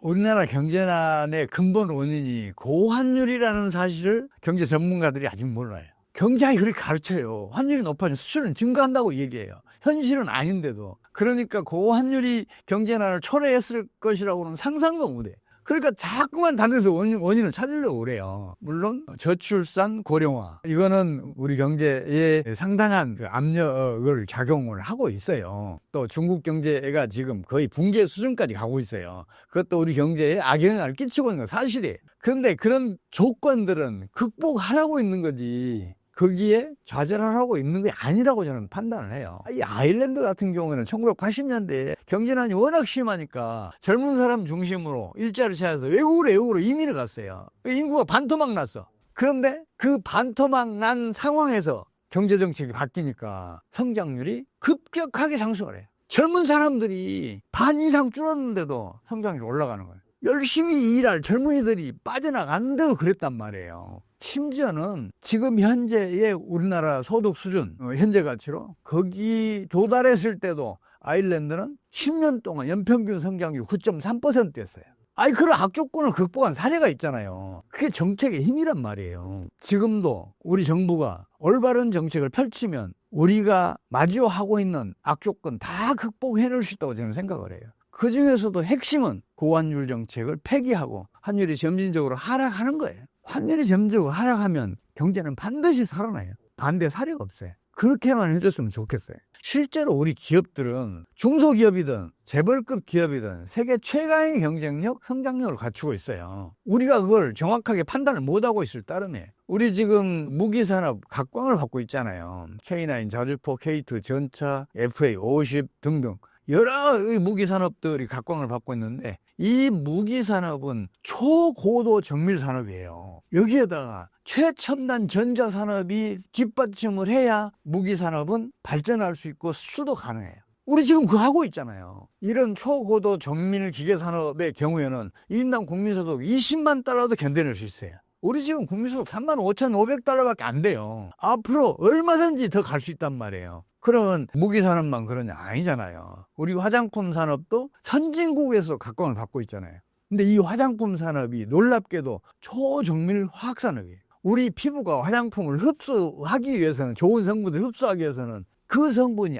우리나라 경제난의 근본 원인이 고환율이라는 사실을 경제 전문가들이 아직 몰라요. 경제학이 그렇게 가르쳐요. 환율이 높아지면 수출은 증가한다고 얘기해요. 현실은 아닌데도. 그러니까 고환율이 경제난을 초래했을 것이라고는 상상도 못해. 그러니까 자꾸만 데서 원인, 원인 을 찾으려고 그래요. 물론 저출산 고령화 이거는 우리 경제에 상당한 그 압력을 작용을 하고 있어요. 또 중국 경제가 지금 거의 붕괴 수준까지 가고 있어요. 그것도 우리 경제에 악영향을 끼치고 있는 건 사실이에요. 그런데 그런 조건들은 극복하라고 있는 거지. 거기에 좌절하라고 있는 게 아니라고 저는 판단을 해요. 이 아일랜드 같은 경우에는 1980년대에 경제난이 워낙 심하니까 젊은 사람 중심으로 일자리 찾아서 외국으로 외국으로 이민을 갔어요. 인구가 반토막 났어. 그런데 그 반토막 난 상황에서 경제정책이 바뀌니까 성장률이 급격하게 상승을 해요. 젊은 사람들이 반 이상 줄었는데도 성장률이 올라가는 거예요. 열심히 일할 젊은이들이 빠져나간다고 그랬단 말이에요. 심지어는 지금 현재의 우리나라 소득 수준, 어, 현재 가치로 거기 도달했을 때도 아일랜드는 10년 동안 연평균 성장률 9.3%였어요. 아니, 그런 악조건을 극복한 사례가 있잖아요. 그게 정책의 힘이란 말이에요. 지금도 우리 정부가 올바른 정책을 펼치면 우리가 마주하고 있는 악조건 다 극복해낼 수 있다고 저는 생각을 해요. 그 중에서도 핵심은 고환율 정책을 폐기하고 환율이 점진적으로 하락하는 거예요. 환율이 점진적으로 하락하면 경제는 반드시 살아나요. 반대 사례가 없어요. 그렇게만 해줬으면 좋겠어요. 실제로 우리 기업들은 중소기업이든 재벌급 기업이든 세계 최강의 경쟁력, 성장력을 갖추고 있어요. 우리가 그걸 정확하게 판단을 못하고 있을 따름에 우리 지금 무기산업 각광을 받고 있잖아요. K9 자주포, K2 전차, FA50 등등. 여러 무기 산업들이 각광을 받고 있는데 이 무기 산업은 초고도 정밀 산업이에요. 여기에다가 최첨단 전자 산업이 뒷받침을 해야 무기 산업은 발전할 수 있고 수출도 가능해요. 우리 지금 그거 하고 있잖아요. 이런 초고도 정밀 기계 산업의 경우에는 1인당 국민소득 20만 달러도 견뎌낼 수 있어요. 우리 지금 국민소득 3만 5,500달러밖에 안 돼요. 앞으로 얼마든지 더 갈 수 있단 말이에요. 그러면 무기 산업만 그러냐 아니잖아요. 우리 화장품 산업도 선진국에서 각광을 받고 있잖아요. 근데 이 화장품 산업이 놀랍게도 초정밀 화학 산업이에요. 우리 피부가 화장품을 흡수하기 위해서는 좋은 성분을 흡수하기 위해서는 그 성분이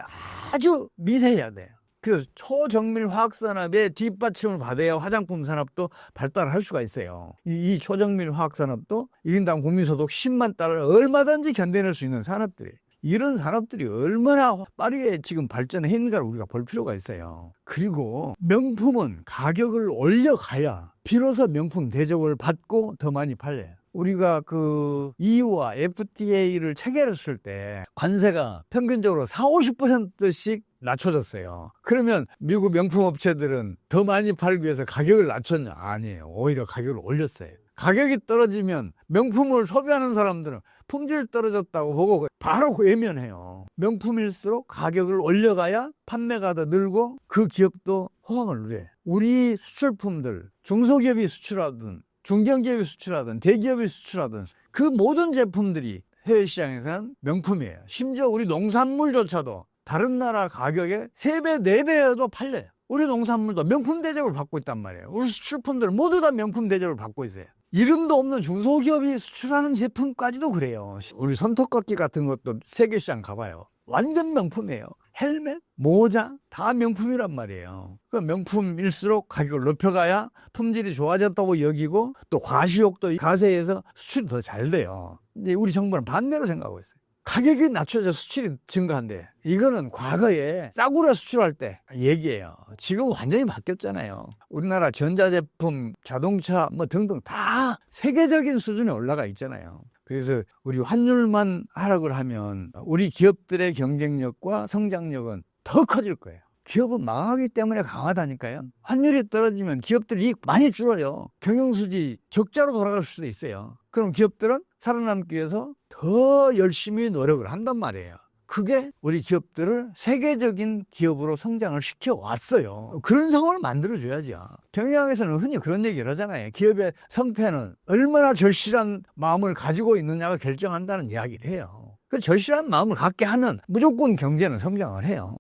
아주 미세해야 돼요. 그래서 초정밀 화학 산업의 뒷받침을 받아야 화장품 산업도 발달할 수가 있어요. 이, 이 초정밀 화학 산업도 1인당 국민소득 10만 달러를 얼마든지 견뎌낼 수 있는 산업들이에요. 이런 산업들이 얼마나 빠르게 지금 발전했는가를 우리가 볼 필요가 있어요. 그리고 명품은 가격을 올려가야 비로소 명품 대접을 받고 더 많이 팔려요. 우리가 그 EU와 FTA를 체결했을 때 관세가 평균적으로 4, 50%씩 낮춰졌어요. 그러면 미국 명품 업체들은 더 많이 팔기 위해서 가격을 낮췄냐? 아니에요. 오히려 가격을 올렸어요. 가격이 떨어지면 명품을 소비하는 사람들은 품질 떨어졌다고 보고 바로 외면해요. 명품일수록 가격을 올려가야 판매가 더 늘고 그 기업도 호황을 누려요. 우리 수출품들, 중소기업이 수출하든 중견기업이 수출하든 대기업이 수출하든 그 모든 제품들이 해외 시장에서는 명품이에요. 심지어 우리 농산물조차도 다른 나라 가격에 3배, 4배여도 팔려요. 우리 농산물도 명품 대접을 받고 있단 말이에요. 우리 수출품들 모두 다 명품 대접을 받고 있어요. 이름도 없는 중소기업이 수출하는 제품까지도 그래요. 우리 손톱깎이 같은 것도 세계 시장 가봐요. 완전 명품이에요. 헬멧, 모자 다 명품이란 말이에요. 그 명품일수록 가격을 높여가야 품질이 좋아졌다고 여기고 또 과시욕도 가세해서 수출이 더 잘 돼요. 근데 우리 정부는 반대로 생각하고 있어요. 가격이 낮춰져 수출이 증가한대. 이거는 과거에 싸구려 수출할 때 얘기예요. 지금 완전히 바뀌었잖아요. 우리나라 전자제품, 자동차 뭐 등등 다 세계적인 수준에 올라가 있잖아요. 그래서 우리 환율만 하락을 하면 우리 기업들의 경쟁력과 성장력은 더 커질 거예요. 기업은 망하기 때문에 강하다니까요. 환율이 떨어지면 기업들 이익 많이 줄어요. 경영수지 적자로 돌아갈 수도 있어요. 그럼 기업들은 살아남기 위해서 더 열심히 노력을 한단 말이에요. 그게 우리 기업들을 세계적인 기업으로 성장을 시켜왔어요. 그런 상황을 만들어줘야죠. 경영학에서는 흔히 그런 얘기를 하잖아요. 기업의 성패는 얼마나 절실한 마음을 가지고 있느냐가 결정한다는 이야기를 해요. 그 절실한 마음을 갖게 하면 무조건 경제는 성장을 해요.